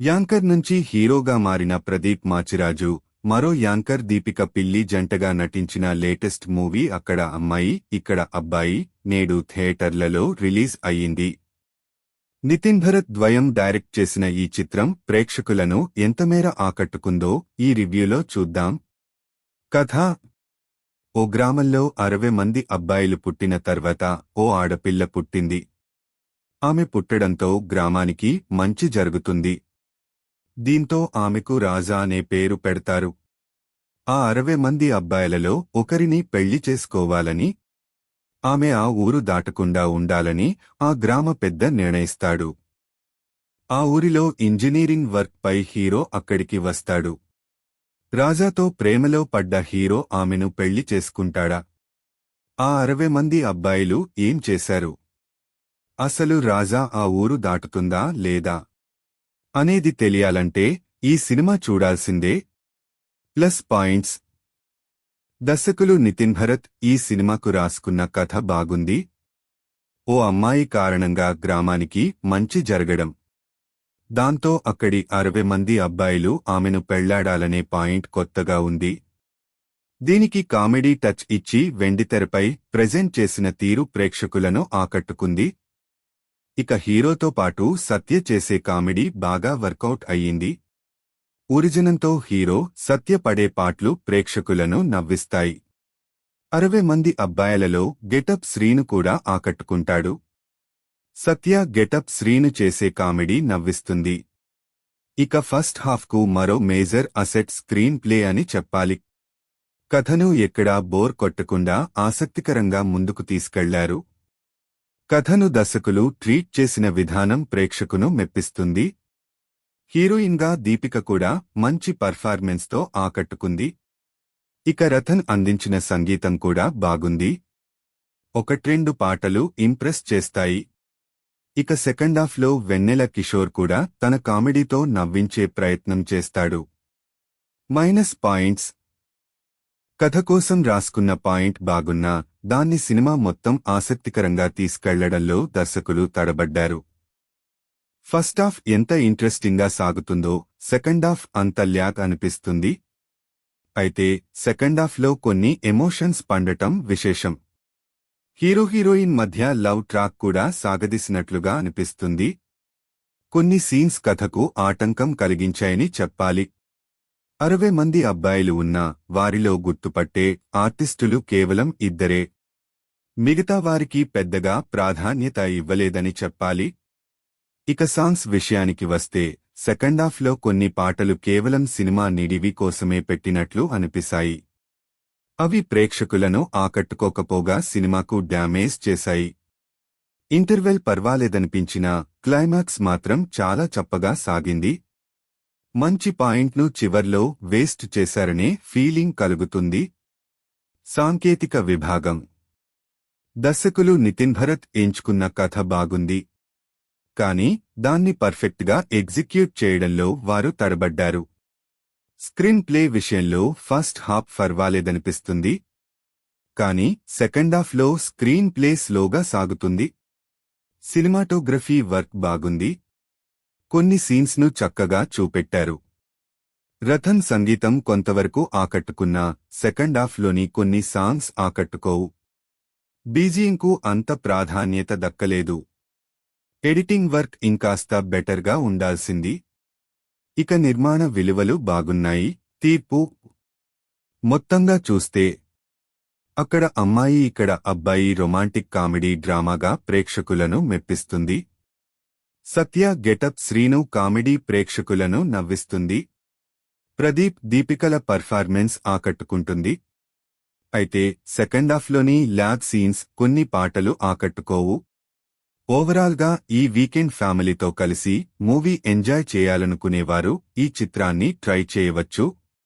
Anchor నుంచి హీరోగా మారిన ప్రదీప్ మాచిరాజు మరో యాంకర్ దీపిక పిల్లి జంటగా నటించిన లేటెస్ట్ మూవీ అక్కడ అమ్మాయి ఇక్కడ అబ్బాయి నేడు థియేటర్లలో రిలీజ్ అయ్యింది. నితిన్ భరత్ ద్వయం డైరెక్ట్ చేసిన ఈ చిత్రం ప్రేక్షకులను ఎంతమేర ఆకట్టుకుందో ఈ రివ్యూలో చూద్దాం. కథ. ఓ గ్రామంలో అరవై మంది అబ్బాయిలు పుట్టిన తర్వాత ఓ ఆడపిల్ల పుట్టింది. ఆమె పుట్టడంతో గ్రామానికి మంచి జరుగుతుంది. దీంతో ఆమెకు రాజా అనే పేరు పెడతారు. ఆ అరవై మంది అబ్బాయిలలో ఒకరిని పెళ్ళి చేసుకోవాలని ఆమె ఆ ఊరు దాటకుండా ఉండాలని ఆ గ్రామ పెద్ద నిర్ణయిస్తాడు. ఆ ఊరిలో ఇంజనీరింగ్ వర్క్ పై హీరో అక్కడికి వస్తాడు. రాజాతో ప్రేమలో పడ్డ హీరో ఆమెను పెళ్ళి చేసుకుంటాడా? ఆ అరవై మంది అబ్బాయిలు ఏం చేశారు? అసలు రాజా ఆ ఊరు దాటుతుందా లేదా? అనేది తెలియాలంటే ఈ సినిమా చూడాల్సిందే. Plus points. దర్శకులు నితిన్ భరత్ ఈ సినిమాకు రాసుకున్న కథ బాగుంది. ఓ అమ్మాయి కారణంగా గ్రామానికి మంచి జరగడం. దాంతో అక్కడి అరవై మంది అబ్బాయిలు ఆమెను పెళ్ళాడాలనే పాయింట్ కొత్తగా ఉంది. దీనికి కామెడీ టచ్ ఇచ్చి వెండితెరపై ప్రెజెంట్ చేసిన తీరు ప్రేక్షకులను ఆకట్టుకుంది. ఇక హీరోతో పాటు సత్య చేసే కామెడీ బాగా వర్కౌట్ అయ్యింది. ఒరిజినంతో హీరో సత్య పడే పాట్లు ప్రేక్షకులను నవ్విస్తాయి. అరవై మంది అబ్బాయిలలో గెటప్ శ్రీను కూడా ఆకట్టుకుంటాడు. సత్య గెటప్ శ్రీను చేసే కామెడీ నవ్విస్తుంది. ఇక ఫస్ట్ హాఫ్కు మరో మేజర్ అసెట్ స్క్రీన్ ప్లే అని చెప్పాలి. కథను ఎక్కడా బోర్ కొట్టకుండా ఆసక్తికరంగా ముందుకు తీసుకెళ్ళారు. కథను దర్శకులు ట్రీట్ చేసిన విధానం ప్రేక్షకును మెప్పిస్తుంది. హీరోయిన్గా దీపిక కూడా మంచి పర్ఫార్మెన్స్తో ఆకట్టుకుంది. ఇక రతన్ అందించిన సంగీతం కూడా బాగుంది. ఒకట్రెండు పాటలు ఇంప్రెస్ చేస్తాయి. ఇక సెకండాఫ్లో వెన్నెల కిషోర్ కూడా తన కామెడీతో నవ్వించే ప్రయత్నం చేస్తాడు. మైనస్ పాయింట్స్ కథ కోసం రాసుకున్న పాయింట్ బాగున్నా దాన్ని సినిమా మొత్తం ఆసక్తికరంగా తీసుకెళ్ళడంలో దర్శకులు తడబడ్డారు. ఫస్ట్ హాఫ్ ఎంత ఇంట్రెస్టింగ్గా సాగుతుందో సెకండ్ హాఫ్ అంత ల్యాక్ అనిపిస్తుంది. అయితే సెకండ్ హాఫ్లో కొన్ని ఎమోషన్స్ పండటం విశేషం. హీరో హీరోయిన్ మధ్య లవ్ ట్రాక్ కూడా సాగదీసినట్లుగా అనిపిస్తుంది. కొన్ని సీన్స్ కథకు ఆటంకం కలిగించాయని చెప్పాలి. అరవై మంది అబ్బాయిలు ఉన్నా వారిలో గుర్తుపట్టే ఆర్టిస్టులు కేవలం ఇద్దరే. మిగతా వారికి పెద్దగా ప్రాధాన్యత ఇవ్వలేదని చెప్పాలి. ఇక సాంగ్స్ విషయానికి వస్తే సెకండాఫ్లో కొన్ని పాటలు కేవలం సినిమా నిడివి కోసమే పెట్టినట్లు అనిపిశాయి. అవి ప్రేక్షకులను ఆకట్టుకోకపోగా సినిమాకు డ్యామేజ్ చేశాయి. ఇంటర్వెల్ పర్వాలేదనిపించినా క్లైమాక్స్ మాత్రం చాలా చప్పగా సాగింది. మంచి పాయింట్ను చివర్లో వేస్ట్ చేశారనే ఫీలింగ్ కలుగుతుంది. సాంకేతిక విభాగం. దర్శకులు నితిన్ భరత్ ఎంచుకున్న కథ బాగుంది. కాని దాన్ని పర్ఫెక్ట్గా ఎగ్జిక్యూట్ చేయడంలో వారు తడబడ్డారు. స్క్రీన్ ప్లే విషయంలో ఫస్ట్ హాఫ్ ఫర్వాలేదనిపిస్తుంది. కాని సెకండాఫ్లో స్క్రీన్ ప్లే స్లోగా సాగుతుంది. సినిమాటోగ్రఫీ వర్క్ బాగుంది. కొన్ని సీన్స్ను చక్కగా చూపెట్టారు. రథన్ సంగీతం కొంతవరకు ఆకట్టుకున్నా సెకండ్ హాఫ్లోని కొన్ని సాంగ్స్ ఆకట్టుకోవు. బీజింగ్కు అంత ప్రాధాన్యత దక్కలేదు. ఎడిటింగ్ వర్క్ ఇంకాస్త బెటర్గా ఉండాల్సింది. ఇక నిర్మాణ విలువలు బాగున్నాయి. తీర్పు. మొత్తంగా చూస్తే అక్కడ అమ్మాయి ఇక్కడ అబ్బాయి రొమాంటిక్ కామెడీ డ్రామాగా ప్రేక్షకులను మెప్పిస్తుంది. సత్య గెటప్ శ్రీను కామెడీ ప్రేక్షకులను నవ్విస్తుంది. ప్రదీప్ దీపికల పర్ఫార్మెన్స్ ఆకట్టుకుంటుంది. అయితే సెకండాఫ్లోని ల్యాబ్ సీన్స్ కొన్ని పాటలు ఆకట్టుకోవు. ఓవరాల్గా ఈ వీకెండ్ ఫ్యామిలీతో కలిసి మూవీ ఎంజాయ్ చేయాలనుకునేవారు ఈ చిత్రాన్ని ట్రై చేయవచ్చు.